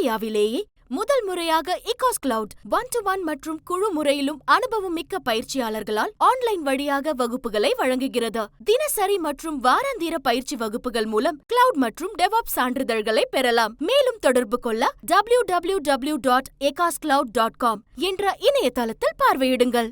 இந்தியாவிலேயே முதல் முறையாக இகாஸ் கிளவுட் ஒன் டு ஒன் மற்றும் குழு முறையிலும் அனுபவம் மிக்க பயிற்சியாளர்களால் ஆன்லைன் வழியாக வகுப்புகளை வழங்குகிறது. தினசரி மற்றும் வாராந்திர பயிற்சி வகுப்புகள் மூலம் கிளவுட் மற்றும் டெவாப் சான்றிதழ்களை பெறலாம். மேலும் தொடர்பு கொள்ள டபிள்யூ டபிள்யூ டபிள்யூ டாட் எகாஸ் கிளவுட் டாட் காம் என்ற இணையதளத்தில் பார்வையிடுங்கள்.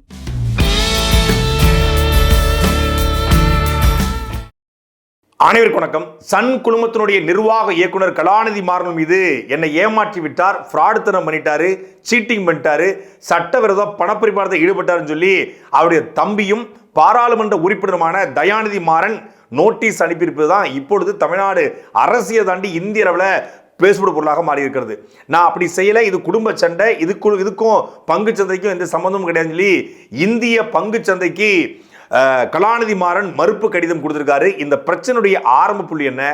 அனைவருக்கு வணக்கம். சன் குழுமத்தினுடைய நிர்வாக இயக்குனர் கலாநிதி மாறன் மீது என்னை ஏமாற்றி விட்டார் ஃப்ராடுத்தனம் பண்ணிட்டாரு சீட்டிங் பண்ணிட்டாரு சட்டவிரோத பணப்பரிமாற்றத்தில் ஈடுபட்டாருன்னு சொல்லி அவருடைய தம்பியும் பாராளுமன்ற உறுப்பினருமான தயாநிதி மாறன் நோட்டீஸ் அனுப்பியிருப்பது தான் இப்பொழுது தமிழ்நாடு அரசியல் தாண்டி இந்திய அளவில் பேசுபடு பொருளாக மாறி இருக்கிறது நான் அப்படி செய்யலை இது குடும்ப சண்டை இதுக்கு இதுக்கும் பங்கு சந்தைக்கும் எந்த சம்மந்தமும் கிடையாதுன்னு சொல்லி இந்திய பங்கு சந்தைக்கு கலாநிதி மாறன் மறுப்பு கடிதம் கொடுத்துருக்காரு. இந்த பிரச்சனையுடைய ஆரம்ப புள்ளி என்ன?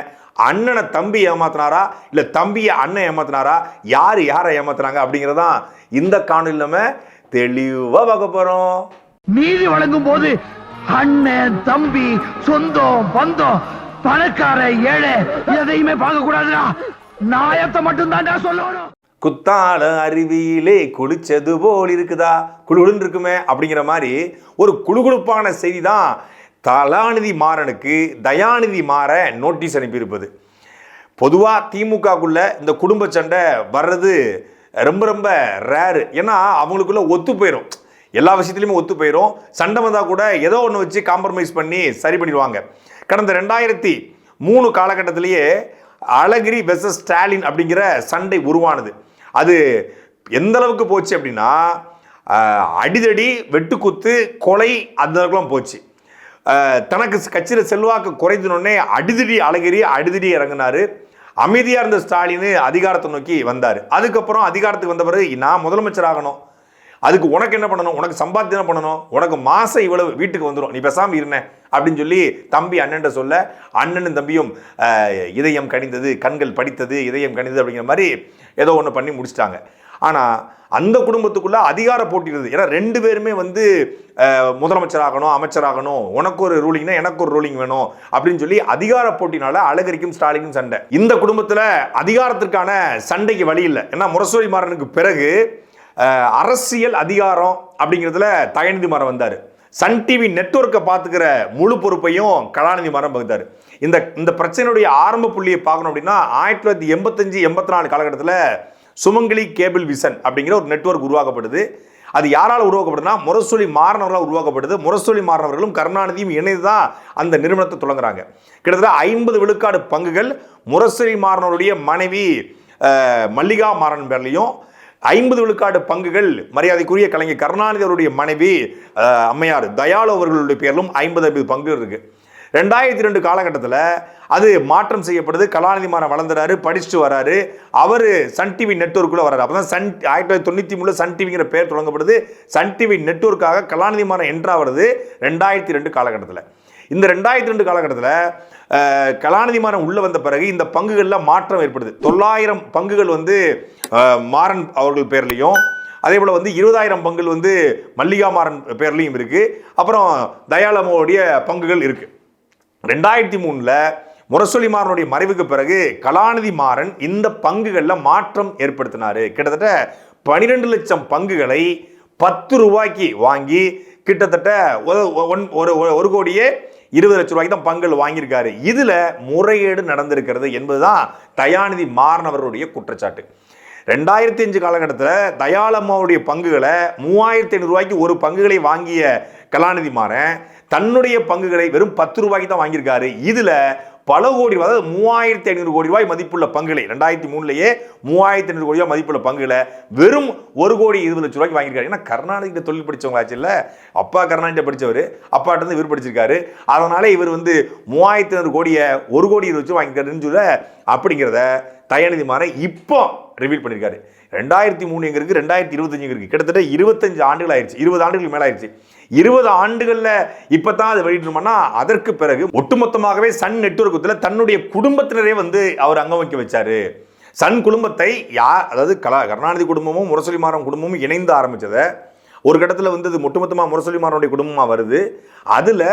அண்ணனை தம்பி ஏமாத்தினாரா? இல்ல தம்பியை அண்ணன் ஏமாத்தினாரா? யார் யாரை ஏமாத்துனாங்க அப்படிங்கிறதான் இந்த காணொலி நம்ம தெளிவா பார்க்க போகிறோம் நீதி வழங்கும் போது அண்ணன் தம்பி சொந்தம் பந்தம் பணக்கார ஏழை எதையுமே பார்க்க கூடாதுடா நாயத்தை மட்டும்தான்டா சொல்லணும். குத்தால அருவியிலே குளிச்சது போல் இருக்குதா? குழுகுழுன்னு இருக்குமே அப்படிங்கிற மாதிரி ஒரு குழுகுழுப்பான செய்தி தான் தலாநிதி மாறனுக்கு தயாநிதி மாற நோட்டீஸ் அனுப்பியிருப்பது. பொதுவாக திமுகக்குள்ள இந்த குடும்ப சண்டை வர்றது ரொம்ப ரொம்ப ரேரு ஏன்னா அவங்களுக்குள்ள ஒத்து போயிடும் எல்லா விஷயத்துலையுமே ஒத்து போயிடும் சண்டை வந்தால் கூட ஏதோ ஒன்று வச்சு காம்ப்ரமைஸ் பண்ணி சரி பண்ணிடுவாங்க. கடந்த ரெண்டாயிரத்தி மூணு காலகட்டத்திலேயே அழகிரி வெர்சஸ் ஸ்டாலின் அப்படிங்கிற சண்டை உருவானது. அது எந்த அளவுக்கு போச்சு அப்படின்னா அடிதடி வெட்டுக்குத்து கொலை அந்த அளவுக்குலாம் போச்சு. தனக்கு கட்சியில் செல்வாக்கு குறைந்தனோடனே அடிதடி அழகிரி அடிதடி இறங்கினார். அமைதியாக இருந்த ஸ்டாலின் அதிகாரத்தை நோக்கி வந்தார். அதுக்கப்புறம் அதிகாரத்துக்கு வந்த பிறகு நான் முதலமைச்சர் ஆகணும். அதுக்கு உனக்கு என்ன பண்ணணும்? உனக்கு சம்பாத்தியம் என்ன பண்ணணும்? உனக்கு மாசம் இவ்வளவு வீட்டுக்கு வந்துடும் நீ பேசாமல் இருந்தேன் அப்படின்னு சொல்லி தம்பி அண்ணன் சொல்ல அண்ணனும் தம்பியும் இதயம் கணிந்தது கண்கள் படித்தது இதயம் கணிந்தது அப்படிங்கிற மாதிரி ஏதோ ஒன்று பண்ணி முடிச்சிட்டாங்க. ஆனால் அந்த குடும்பத்துக்குள்ளே அதிகார போட்டி இருந்தது. ஏன்னா ரெண்டு பேருமே வந்து முதலமைச்சராகணும் அமைச்சராகணும். உனக்கு ஒரு ரூலிங்னா எனக்கு ஒரு ரூலிங் வேணும் அப்படின்னு சொல்லி அதிகார போட்டினால அழகரிக்கும் ஸ்டாலினும் சண்டை. இந்த குடும்பத்தில் அதிகாரத்திற்கான சண்டைக்கு வழி இல்லை. ஏன்னா முரசொலி மாறனுக்கு பிறகு அரசியல் அதிகாரம் அப்படிங்கிறதுல தயநிதி மரம் வந்தார். சன் டிவி நெட்வொர்க்கை பார்த்துக்கிற முழு பொறுப்பையும் கலாநிதி மரம் பகுத்தார் இந்த இந்த பிரச்சனையுடைய ஆரம்ப புள்ளியை பார்க்கணும் அப்படின்னா ஆயிரத்தி தொள்ளாயிரத்தி எண்பத்தஞ்சு எண்பத்தி நாலு காலகட்டத்தில் சுமங்கலி கேபிள் விசன் அப்படிங்கிற ஒரு நெட்வொர்க் உருவாக்கப்படுது. அது யாரால் உருவாக்கப்படுதுன்னா முரசொலி மாறினவர்களால் உருவாக்கப்படுது. முரசொலி மாறினவர்களும் கருணாநிதியும் இணைந்து தான் அந்த நிறுவனத்தை தொடங்குறாங்க. கிட்டத்தட்ட ஐம்பது விழுக்காடு பங்குகள் முரசொலி மாறனவருடைய மனைவி மல்லிகா மாறன் பேர்லையும் ஐம்பது விழுக்காடு பங்குகள் மரியாதைக்குரிய கலைஞர் கருணாநிதி அவருடைய மனைவி அம்மையார் தயாளு அவர்களுடைய பேரிலும் ஐம்பது ஐம்பது பங்கு இருக்கு. ரெண்டாயிரத்தி ரெண்டு காலகட்டத்தில் அது மாற்றம் செய்யப்படுது. கலாநிதி மாறன் வளர்ந்துறாரு படிச்சுட்டு வராரு. அவர் சன் டிவி நெட்ஒர்க்குள்ளே வராரு. அப்போ தான் சன் ஆயிரத்தி தொள்ளாயிரத்தி தொண்ணூற்றி மூணு சன் டிவிங்கிற பேர் தொடங்கப்படுது. சன் டிவி நெட்ஒர்க்காக கலாநிதி மாறன் என்ட்ரா ரெண்டாயிரத்தி ரெண்டு காலகட்டத்தில். இந்த ரெண்டாயிரத்தி ரெண்டு காலகட்டத்தில் கலாநிதி மாறன் உள்ளே வந்த பிறகு இந்த பங்குகளில் மாற்றம் ஏற்படுது. தொள்ளாயிரம் பங்குகள் வந்து மாறன் அவர்கள் பேர்லையும் அதே போல் வந்து இருபதாயிரம் பங்குகள் வந்து மல்லிகா மாறன் பேர்லையும் இருக்குது அப்புறம் தயாளமோடைய பங்குகள் இருக்குது ரெண்டாயிரத்தி மூணில் முரசொலி மாறனுடைய மறைவுக்கு பிறகு கலாநிதி மாறன் இந்த பங்குகளில் மாற்றம் ஏற்படுத்தினார். கிட்டத்தட்ட பனிரெண்டு லட்சம் பங்குகளை பத்து ரூபாய்க்கு வாங்கி கிட்டத்தட்ட ஒரு- ஒன்- ஒரு ஒரு- ஒரு கோடியே இருபது லட்சம் ரூபாய்க்கு தான் பங்கு வாங்கியிருக்காரு. இதில் முறையீடு நடந்திருக்கிறது என்பதுதான் தயாநிதி மாறன் குற்றச்சாட்டு. ரெண்டாயிரத்தி அஞ்சு காலகட்டத்தில் தயாளம்மாவுடைய பங்குகளை மூவாயிரத்தி ஐநூறு ரூபாய்க்கு ஒரு பங்குகளை வாங்கிய கலாநிதி மாறன் தன்னுடைய பங்குகளை வெறும் பத்து ரூபாய்க்கு தான் வாங்கியிருக்காரு. இதில் பல கோடி ரூபாய், அதாவது மூவாயிரத்தி ஐநூறு கோடி ரூபாய் மதிப்புள்ள பங்குகளை ரெண்டாயிரத்தி மூணுலயே மூவாயிரத்தி ஐநூறு கோடி ரூபாய் மதிப்புள்ள பங்குகளை வெறும் ஒரு கோடி இருபது லட்சம் ரூபாய்க்கு வாங்கியிருக்காரு. ஏன்னா கருணாநிதி தொழில் படிச்சவங்களாச்சு இல்லை? அப்பா கருணாநிதி படித்தவர் அப்பாட்ட இருந்து இவர் படிச்சிருக்காரு. அதனால இவர் வந்து மூவாயிரத்தி ஐநூறு கோடியை ஒரு கோடி இருபது லட்சம் வாங்கியிருக்காருன்னு சொல்ல அப்படிங்கிறத தயாநிதி மாறன் இப்போ ரிவீல் பண்ணியிருக்காரு ரெண்டாயிரத்தி மூணு எங்க இருக்குது ரெண்டாயிரத்தி இருபத்தஞ்சு இருக்குது கிட்டத்தட்ட இருபத்தஞ்சு ஆண்டுகள் ஆயிடுச்சு. இருபது ஆண்டுகளுக்கு மேலே ஆயிடுச்சு. இருபது ஆண்டுகளில் இப்போ தான் அது வெளியிடணும்னா அதற்கு பிறகு ஒட்டுமொத்தமாகவே சன் நெட்வொர்க்கத்தில் தன்னுடைய குடும்பத்தினரே வந்து அவர் அங்க வைக்க சன் குடும்பத்தை யார் அதாவது கலா கருணாநிதி குடும்பமும் முரசொலிமாரம் குடும்பமும் இணைந்து ஆரம்பித்ததை ஒரு கட்டத்தில் வந்து அது ஒட்டுமொத்தமாக முரசொலி மாறனுடைய குடும்பமாக வருது. அதில்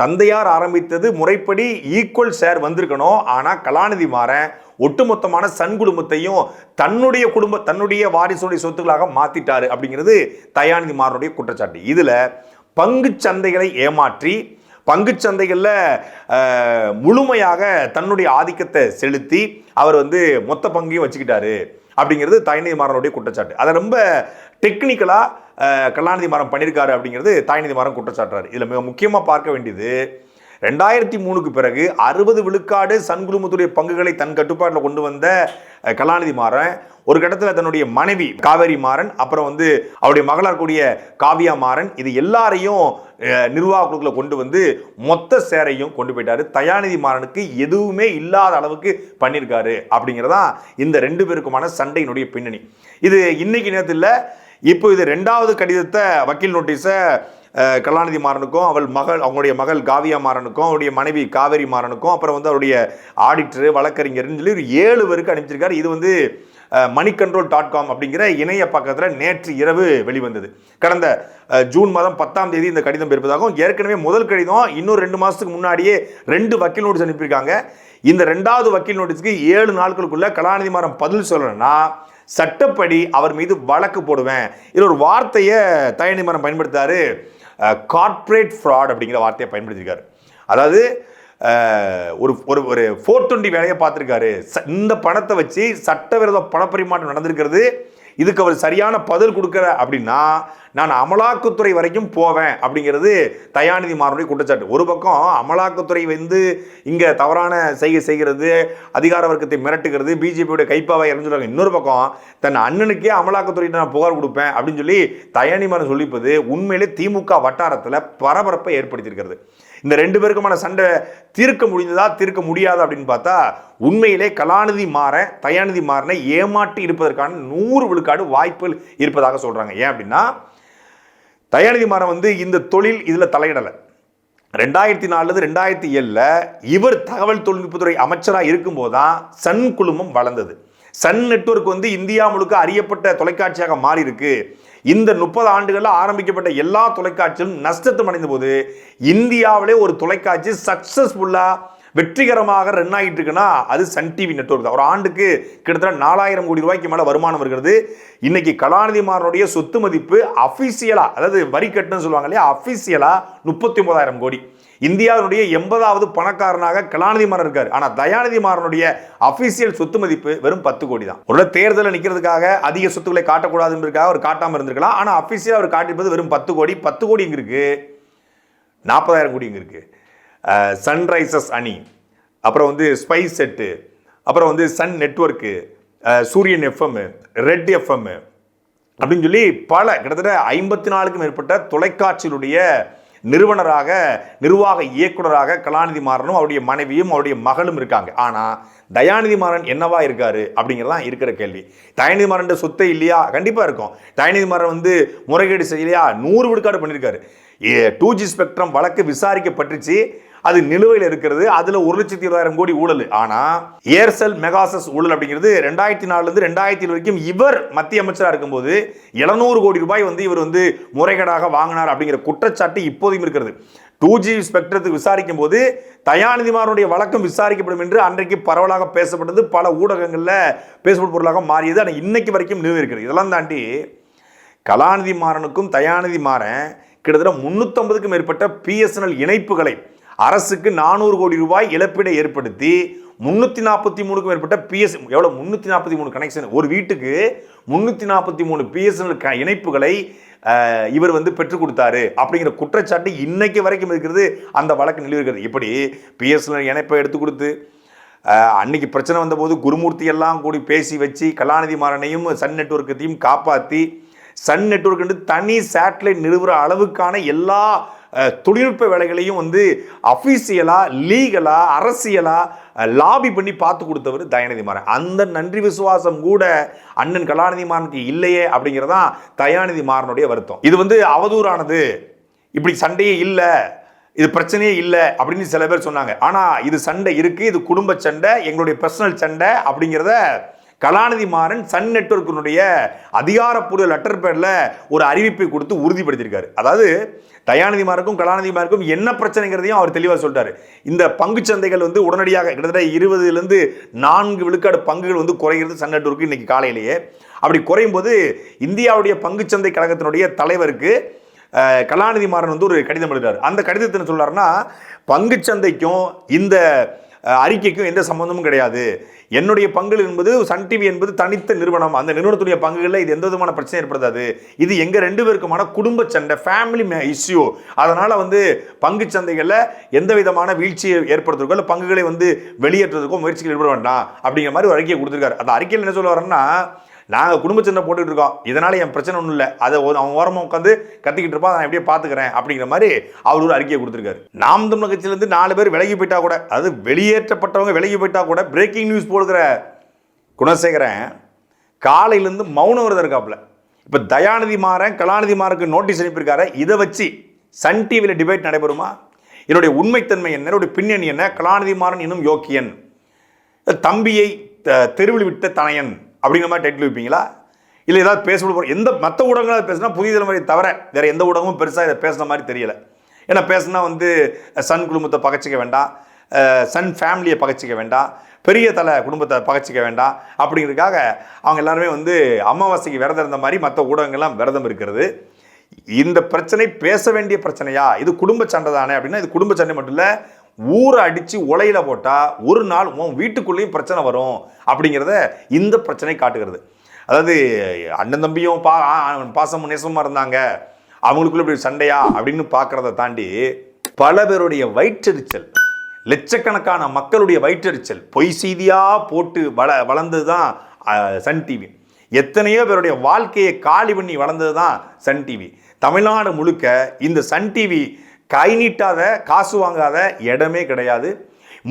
தந்தையார் ஆரம்பித்தது முறைப்படி ஈக்குவல் ஷேர் வந்திருக்கணும். ஆனால் கலாநிதி மாறன் ஒட்டுமொத்தமான சன் குடும்பத்தையும் தன்னுடைய குடும்ப தன்னுடைய வாரிசுடைய சொத்துக்களாக மாற்றிட்டாரு அப்படிங்கிறது தயாநிதி மாறனுடைய குற்றச்சாட்டு. இதில் பங்கு சந்தைகளை ஏமாற்றி பங்கு சந்தைகளில் முழுமையாக தன்னுடைய ஆதிக்கத்தை செலுத்தி அவர் வந்து மொத்த பங்கையும் வச்சுக்கிட்டாரு அப்படிங்கிறது தயநிதி மாறனுடைய குற்றச்சாட்டு. அதை ரொம்ப டெக்னிக்கலாக கலாநிதி மாறம் பண்ணியிருக்காரு அப்படிங்கிறது தாய்நிதி மரம் குற்றச்சாட்டுறாரு. இதில் மிக முக்கியமாக பார்க்க வேண்டியது ரெண்டாயிரத்தி மூணுக்கு பிறகு அறுபது விழுக்காடு சன் குழுமத்துடைய பங்குகளை தன் கட்டுப்பாட்டில் கொண்டு வந்த கலாநிதி மாறன் ஒரு கட்டத்தில் தன்னுடைய மனைவி காவேரி மாறன் அப்புறம் வந்து அவருடைய மகளார் கூடிய காவியா மாறன் இது எல்லாரையும் நிர்வாக குழுக்களை கொண்டு வந்து மொத்த சேரையும் கொண்டு போயிட்டாரு. தயாநிதி மாறனுக்கு எதுவுமே இல்லாத அளவுக்கு பண்ணியிருக்காரு அப்படிங்கிறதான் இந்த ரெண்டு பேருக்குமான சண்டையினுடைய பின்னணி. இது இன்னைக்கு நேரத்தில் இப்போ இது ரெண்டாவது கடிதத்தை வக்கீல் நோட்டீஸை கலாநிதி மாறனுக்கும் அவள் மகள் அவங்களுடைய மகள் காவியா மாறனுக்கும் அவருடைய மனைவி காவேரி மாறனுக்கும் அப்புறம் வந்து அவருடைய ஆடிட்டர் வழக்கறிஞர்னு சொல்லி ஒரு ஏழு பேருக்கு அனுப்பிச்சிருக்காரு. இது வந்து மணி கண்ட்ரோல் டாட் காம் அப்படிங்கிற இணைய பக்கத்தில் நேற்று இரவு வெளிவந்தது. கடந்த ஜூன் மாதம் பத்தாம் தேதி இந்த கடிதம் இருப்பதாகவும் ஏற்கனவே முதல் கடிதம் இன்னும் ரெண்டு மாதத்துக்கு முன்னாடியே ரெண்டு வக்கீல் நோட்டீஸ் அனுப்பியிருக்காங்க. இந்த ரெண்டாவது வக்கீல் நோட்டீஸ்க்கு ஏழு நாட்களுக்குள்ள கலாநிதி மாறம் பதில் சொல்லணும்னா சட்டப்படி அவர் மீது வழக்கு போடுவேன். இதில் ஒரு வார்த்தையை தயணி மரம் பயன்படுத்தாரு. கார்ப்பரேட் ஃப்ராட் அப்படிங்கிற வார்த்தையை பயன்படுத்தியிருக்காரு. அதாவது ஒரு ஒரு ஒரு ஃபோர் டுவெண்ட்டி வேலையை பார்த்துருக்காரு. ச- இந்த பணத்தை வச்சு சட்டவிரோத பணப்பரிமாற்றம் நடந்திருக்கிறது. இதுக்கு அவர் சரியான பதில் கொடுக்கற அப்படின்னா நான் அமலாக்கத்துறை வரைக்கும் போவேன் அப்படிங்கிறது தயாநிதி மாறனுடைய குற்றச்சாட்டு. ஒரு பக்கம் அமலாக்கத்துறை வந்து இங்கே தவறான செய்கை செய்கிறது அதிகார வர்க்கத்தை மிரட்டுகிறது பிஜேபியோட கைப்பாவை இறந்துடுறாங்க இன்னொரு பக்கம் தன் அண்ணனுக்கே அமலாக்கத்துறை நான் புகார் கொடுப்பேன் அப்படின்னு சொல்லி தயாநிதி மாறன் சொல்லிப்பது உண்மையிலே திமுக வட்டாரத்தில் பரபரப்பை ஏற்படுத்தியிருக்கிறது. இந்த ரெண்டு பேருக்குமான சண்டை தீர்க்க முடிந்ததா தீர்க்க முடியாது அப்படின்னு பார்த்தா உண்மையிலே கலாநிதி மாற தயாநிதி மாறனை ஏமாற்றி இருப்பதற்கான நூறு விழுக்காடு வாய்ப்புகள் இருப்பதாக சொல்றாங்க. ஏன் அப்படின்னா தயாநிதி மாறன் வந்து இந்த தொழில் இதில் தலையிடலை. ரெண்டாயிரத்தி நாலுலேருந்து ரெண்டாயிரத்தி ஏழில் இவர் தகவல் தொழில்நுட்பத்துறை அமைச்சராக இருக்கும்போது தான் சன் குழுமம் வளர்ந்தது. சன் நெட்வொர்க் வந்து இந்தியா முழுக்க அறியப்பட்ட தொலைக்காட்சியாக மாறி இருக்கு இந்த முப்பது ஆண்டுகளில் ஆரம்பிக்கப்பட்ட எல்லா தொலைக்காட்சியும் நஷ்டத்தை அடைந்த போது இந்தியாவிலே ஒரு தொலைக்காட்சி சக்சஸ்ஃபுல்லாக வெற்றிகரமாக ரன் ஆகிட்டு இருக்குன்னா அது சன் டிவி நெட்வொர்க் தான். ஒரு ஆண்டுக்கு கிட்டத்தட்ட நாலாயிரம் கோடி ரூபாய்க்கு மேலே வருமானம் வருகிறது. இன்னைக்கு கலாநிதி மாறனுடைய சொத்து மதிப்பு அஃபிஷியலாக அதாவது வரி கட்டுன்னு சொல்லுவாங்க இல்லையா அஃபிஷியலாக முப்பத்தி ஒன்பதாயிரம் கோடி. இந்தியாவினுடைய எண்பதாவது பணக்காரனாக கலாநிதி மாறன் இருக்காரு. ஆனால் தயாநிதி மாறனுடைய அபிஷியல் சொத்து மதிப்பு வெறும் பத்து கோடி தான். ஒரு தேர்தலில் நிற்கிறதுக்காக அதிக சொத்துக்களை காட்டக்கூடாதுன்றதுக்காக அவர் காட்டாமல் இருந்திருக்கலாம். ஆனால் அபிஷியல் அவர் காட்டியிருப்பது வெறும் பத்து கோடி. பத்து கோடி இங்கே இருக்கு? நாற்பதாயிரம் கோடி இங்கே இருக்கு? சன்ரைசர்ஸ் அணி. அப்புறம் வந்து ஸ்பைஸ் செட்டு அப்புறம் வந்து Sun network Suryan FM Red FM அப்படின்னு சொல்லி பல கிட்டத்தட்ட ஐம்பத்தி நாலுக்கும் மேற்பட்ட தொலைக்காட்சியினுடைய நிறுவனராக நிர்வாக இயக்குனராக கலாநிதி மாறனும் அவருடைய மனைவியும் அவருடைய மகளும் இருக்காங்க. ஆனால் தயாநிதி மாறன் என்னவா இருக்காரு அப்படிங்கிறதான் இருக்கிற கேள்வி. தயாநிதி மாறன் சொத்தை இல்லையா? கண்டிப்பாக இருக்கும். தயாநிதி மாறன் வந்து முறைகேடு செய்யலையா? நூறு விடுக்காடு பண்ணியிருக்காரு டூ ஜி ஸ்பெக்ட்ரம் வழக்கு விசாரிக்கப்பட்டுச்சு. அது நிலுவையில் இருக்கிறது. அதுல ஒரு லட்சத்தி இருபதாயிரம் கோடி ஊழல். ஆனா ஏர்செல் மெகாசஸ் ஊழல் அப்படிங்கிறது ரெண்டாயிரத்தி நாலுல இருந்து ரெண்டாயிரத்தி வரைக்கும் இவர் மத்திய அமைச்சராக இருக்கும்போது எழுநூறு கோடி ரூபாய் வந்து இவர் வந்து முறைகேடாக வாங்கினார் அப்படிங்கிற குற்றச்சாட்டு இப்போதையும் இருக்கிறது. டூ ஜி ஸ்பெக்ட்ரத்துக்கு விசாரிக்கும் போது தயாநிதிமாரனுடைய வழக்கம் விசாரிக்கப்படும் என்று அன்றைக்கு பரவலாக பேசப்பட்டது. பல ஊடகங்களில் பேசப்படும் பொருளாக மாறியது. ஆனால் இன்னைக்கு வரைக்கும் நிலுவை இருக்கிறது இதெல்லாம் தாண்டி கலாநிதி மாறனுக்கும் தயாநிதி மாறன் கிட்டத்தட்ட முன்னூற்றம்பதுக்கும் மேற்பட்ட பிஎஸ்என்எல் இணைப்புகளை அரசுக்கு நானூறு கோடி ரூபாய் இழப்பீடை ஏற்படுத்தி முன்னூற்றி நாற்பத்தி மூணுக்கும் மேற்பட்ட பிஎஸ் எவ்வளோ முந்நூற்றி நாற்பத்தி மூணு கனெக்ஷன் ஒரு வீட்டுக்கு முந்நூற்றி நாற்பத்தி மூணு பிஎஸ்என்எல் க இணைப்புகளை இவர் வந்து பெற்றுக் கொடுத்தாரு அப்படிங்கிற குற்றச்சாட்டு இன்னைக்கு வரைக்கும் இருக்கிறது அந்த வழக்கு நிலவுகிறது இப்படி பிஎஸ்என்எல் இணைப்பை எடுத்து கொடுத்து அன்னைக்கு பிரச்சனை வந்தபோது குருமூர்த்தி எல்லாம் கூடி பேசி வச்சு கலாநிதி மாறனையும் சன் நெட்வொர்க்கத்தையும் காப்பாற்றி சன் நெட்வொர்க் தனி சேட்டலைட் நிறுவுற அளவுக்கான எல்லா தொழில்நுட்ப வேலைகளையும் வந்து அஃபீஷியலாக லீகலாக அரசியலாக லாபி பண்ணி பார்த்து கொடுத்தவர் தயாநிதி மாறன். அந்த நன்றி விசுவாசம் கூட அண்ணன் கலாநிதி மாறனுக்கு இல்லையே அப்படிங்கிறதான் தயாநிதி மாறனுடைய வருத்தம். இது வந்து அவதூறானது. இப்படி சண்டையே இல்லை. இது பிரச்சனையே இல்லை அப்படின்னு சில பேர் சொன்னாங்க. ஆனால் இது சண்டை இருக்குது இது குடும்ப சண்டை. எங்களுடைய பர்சனல் சண்டை அப்படிங்கிறத கலாநிதி மாறன் சன் நெட்வொர்க்கினுடைய அதிகாரப்பூர்வ லெட்டர் பேரில் ஒரு அறிவிப்பை கொடுத்து உறுதிப்படுத்தியிருக்காரு. அதாவது தயாநிதி கலாநிதிமாருக்கும் கலாநிதி என்ன பிரச்சனைங்கிறதையும் அவர் தெளிவாக சொல்லிட்டாரு. இந்த பங்குச் சந்தைகள் வந்து உடனடியாக கிட்டத்தட்ட இருபதுலேருந்து நான்கு விழுக்காடு பங்குகள் வந்து குறைகிறது சன் நெட்வொர்க்கு இன்னைக்கு காலையிலேயே. அப்படி குறையும் போது இந்தியாவுடைய பங்குச்சந்தை கழகத்தினுடைய தலைவருக்கு கலாநிதி மாறன் வந்து ஒரு கடிதம் எழுதுறாரு. அந்த கடிதத்தை என்ன சொல்றாருன்னா பங்குச்சந்தைக்கும் இந்த அறிக்கைக்கும் எந்த சம்பந்தமும் கிடையாது. என்னுடைய பங்கு என்பது சன் டிவி என்பது தனித்த நிறுவனம். அந்த நிறுவனத்துடைய பங்குகளில் இது எந்த விதமான பிரச்சனை ஏற்படுத்தாது இது எங்கள் ரெண்டு பேருக்குமான குடும்ப சண்டை ஃபேமிலி இஷ்யூ அதனால் வந்து பங்கு சந்தைகளில் எந்த விதமான வீழ்ச்சியை ஏற்படுத்துறதுக்கோ இல்லை பங்குகளை வந்து வெளியேற்றுறதுக்கோ முயற்சிகள் ஈடுபட வேண்டாம். அப்படிங்கிற மாதிரி ஒரு அறிக்கையை கொடுத்துருக்காரு. அந்த அறிக்கையில் என்ன சொல்ல வரேன்னா நாங்கள் குடும்ப சண்டை போட்டுட்டு இருக்கோம். இதனால் என் பிரச்சனை ஒன்றும் இல்லை. அதை ஒரு- அவன் ஓரமாக உட்காந்து கத்திக்கிட்டு இருப்பான். நான் எப்படியே பார்த்துக்கிறேன் அப்படிங்கிற மாதிரி அவர் ஒரு அறிக்கையை கொடுத்துருக்காரு. நாம் தமிழ் கட்சியிலேருந்து நாலு பேர் விலகி போயிட்டா கூட அது வெளியேற்றப்பட்டவங்க விலகி போயிட்டா கூட பிரேக்கிங் நியூஸ் போடுகிற குணசேகரன் காலையிலேருந்து மௌன விரதம் இருக்காப்புல. இப்போ தயாநிதி மாறன் கலாநிதி மாறனுக்கு நோட்டீஸ் அனுப்பியிருக்காரு. இதை வச்சு சன் டிவியில் டிபேட் நடைபெறுமா? என்னுடைய உண்மைத்தன்மை என்ன? என்னுடைய பின்னணி என்ன? கலாநிதி மாறன் இன்னும் யோக்கியன். தம்பியை த- தெருவில் விட்ட தனையன். அப்படிங்கிற மாதிரி டைட்டில் வைப்பீங்களா? இல்லை ஏதாவது பேச எந்த மற்ற ஊடகங்களாக பேசினா புதிய தலைமுறை தவிர வேறு எந்த ஊடகமும் பெருசாக இதை பேசுன மாதிரி தெரியல. ஏன்னா பேசுனா வந்து சன் குடும்பத்தை பகச்சிக்க வேண்டாம். சன் ஃபேமிலியை பகச்சிக்க வேண்டாம். பெரிய தலை குடும்பத்தை பகச்சிக்க வேண்டாம். அப்படிங்கிறதுக்காக அவங்க எல்லாருமே வந்து அமாவாசைக்கு விரதம் இருந்த மாதிரி மற்ற ஊடகங்கள்லாம் விரதம் இருக்கிறது. இந்த பிரச்சனை பேச வேண்டிய பிரச்சனையா? இது குடும்ப சண்டை தானே அப்படின்னா இது குடும்ப சண்டை மட்டும் இல்லை ஊரை அடித்து உலையில போட்டால் ஒரு நாள் உன் வீட்டுக்குள்ளேயும் பிரச்சனை வரும் அப்படிங்கிறத இந்த பிரச்சனை காட்டுகிறது. அதாவது அண்ணன் தம்பியும் பா பாசம் பாசமும் நேசமாக இருந்தாங்க. அவங்களுக்குள்ள இப்படி சண்டையா அப்படின்னு பார்க்குறத தாண்டி பல பேருடைய வயிற்றெரிச்சல் லட்சக்கணக்கான மக்களுடைய வயிற்றெரிச்சல் பொய் செய்தியாக போட்டு வள வளர்ந்தது தான் சன் டிவி எத்தனையோ பேருடைய வாழ்க்கையை காலி பண்ணி வளர்ந்தது தான் சன் டிவி தமிழ்நாடு முழுக்க இந்த சன் டிவி கை நீட்டாத காசு வாங்காத இடமே கிடையாது.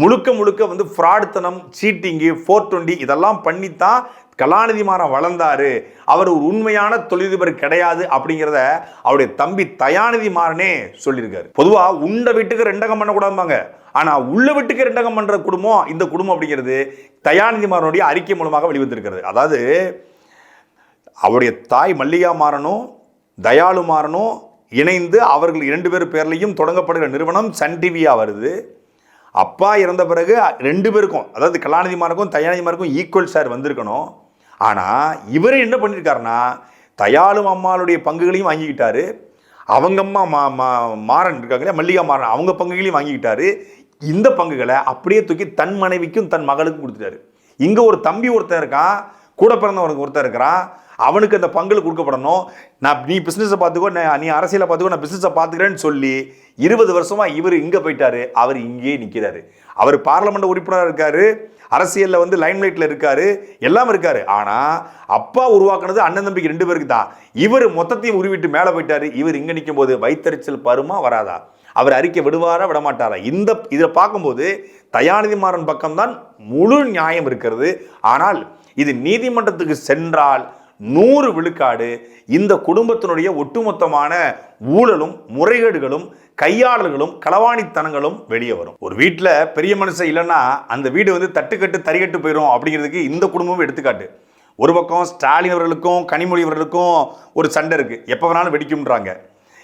முழுக்க முழுக்க வந்து ஃப்ராடுத்தனம் சீட்டிங்கு ஃபோர் டுவெண்ட்டி இதெல்லாம் பண்ணித்தான் கலாநிதி மாறன் வளர்ந்தாரு. அவர் ஒரு உண்மையான தொழிலதிபர் கிடையாது அப்படிங்கிறத அவருடைய தம்பி தயாநிதி மாறனே சொல்லியிருக்காரு. பொதுவாக உண்ட வீட்டுக்கு ரெண்டகம் பண்ணக்கூடாதும்பாங்க. ஆனால் உள்ள வீட்டுக்கு ரெண்டகம் பண்ணுற குடும்பம் இந்த குடும்பம் அப்படிங்கிறது தயாநிதி மாறனுடைய அறிக்கை மூலமாக வெளிவந்திருக்கிறது. அதாவது அவருடைய தாய் மல்லிகா மாறனும் தயாளு மாறனும் இணைந்து அவர்கள் இரண்டு பேர் பேர்லையும் தொடங்கப்படுகிற நிறுவனம் சன் டிவியாக வருது. அப்பா இறந்த பிறகு ரெண்டு பேருக்கும் அதாவது கலாநிதிமாருக்கும் தயாநிதிமாருக்கும் ஈக்குவல் ஷேர் வந்திருக்கணும். ஆனால் இவர் என்ன பண்ணியிருக்காருன்னா தயாளும் அம்மாளுடைய பங்குகளையும் வாங்கிக்கிட்டாரு. அவங்க அம்மா மா மா மாறன் இருக்காங்களே மல்லிகா மாறன் அவங்க பங்குகளையும் வாங்கிக்கிட்டாரு. இந்த பங்குகளை அப்படியே தூக்கி தன் மனைவிக்கும் தன் மகளுக்கும் கொடுத்துட்டாரு. இங்கே ஒரு தம்பி ஒருத்தன் இருக்கான் கூட பிறந்தவனுக்கு ஒருத்தன் இருக்கிறான். அவனுக்கு அந்த பங்கு கொடுக்கப்படணும். நான் நீ பிஸ்னஸை பார்த்துக்கோ நான் நீ அரசியலை பார்த்துக்கோ நான் பிஸ்னஸை பார்த்துக்கிறேன்னு சொல்லி இருபது வருஷமாக இவர் இங்கே போயிட்டாரு. அவர் இங்கேயே நிற்கிறாரு அவர் பார்லமெண்ட் உறுப்பினராக இருக்கார். அரசியலில் வந்து லைம்லைட்டில் இருக்கார். எல்லாம் இருக்கார். ஆனால் அப்பா உருவாக்குனது அண்ணன் தம்பிக்கு ரெண்டு பேருக்கு தான். இவர் மொத்தத்தையும் உருவிட்டு மேலே போயிட்டாரு. இவர் இங்கே நிற்கும் போது வைத்தறிச்சல் பருமா வராதா? அவர் அறிக்கை விடுவாரா விடமாட்டாரா? இந்த இதில் பார்க்கும்போது தயாநிதி மாறன் பக்கம்தான் முழு நியாயம் இருக்கிறது. ஆனால் இது நீதிமன்றத்துக்கு சென்றால் நூறு விழுக்காடு இந்த குடும்பத்தினுடைய ஒட்டுமொத்தமான ஊழலும் முறைகேடுகளும் கையாளல்களும் களவாணித்தனங்களும் வெளியே வரும். ஒரு வீட்டில் பெரிய மனுஷன் இல்லைன்னா அந்த வீடு வந்து தட்டுக்கட்டு தறிகட்டு போயிடும் அப்படிங்கிறதுக்கு இந்த குடும்பமும் எடுத்துக்காட்டு. ஒரு பக்கம் ஸ்டாலின் அவர்களுக்கும் கனிமொழி அவர்களுக்கும் ஒரு சண்டை இருக்குது எப்போ வேணாலும் வெடிக்கும்ன்றாங்க.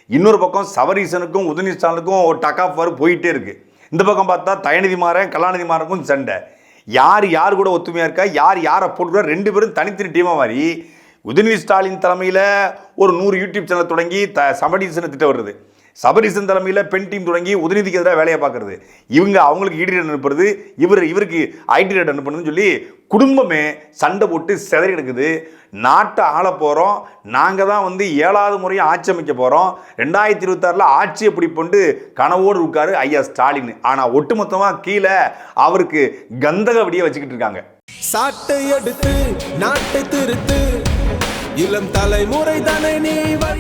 இன்னொரு பக்கம் சவரீசனுக்கும் உதயநிதி ஸ்டாலினுக்கும் ஒரு டக் ஆஃப் வர போயிட்டே இருக்குது இந்த பக்கம் பார்த்தா தயநிதி மாறன் கலாநிதி மாறனுக்கும் சண்டை. யார் யார் கூட ஒத்துமையாக இருக்கா? யார் யாரை போட்டுக்கிறா ரெண்டு பேரும் தனித்தனி டீமாக மாறி உதயநிதி ஸ்டாலின் தலைமையில் ஒரு நூறு யூடியூப் சேனல் தொடங்கி த சபரீசனை திட்டம் வருது. சபரிசன் தலைமையில் பெண் டீம் தொடங்கி உதயநிதிக்கு எதிராக வேலையை பார்க்கறது. இவங்க அவங்களுக்கு ஈடி ரேட் அனுப்புறது இவர் இவருக்கு ஐடி ரேட் அனுப்புறதுன்னு சொல்லி குடும்பமே சண்டை போட்டு செதறி எடுக்குது நாட்டை ஆள போகிறோம் நாங்கள் தான் வந்து ஏழாவது முறையும் ஆட்சி அமைக்க போகிறோம் ரெண்டாயிரத்தி இருபத்தாறில் ஆட்சியை பிடிப்பொண்டு கனவோடு இருக்காரு ஐயா ஸ்டாலின். ஆனால் ஒட்டுமொத்தமாக கீழே அவருக்கு கந்தக விடிய வச்சுக்கிட்டு இருக்காங்க. சாட்டை எடுத்து நாட்டை திருத்து இளம் தலைமுறை தானே நீ வழி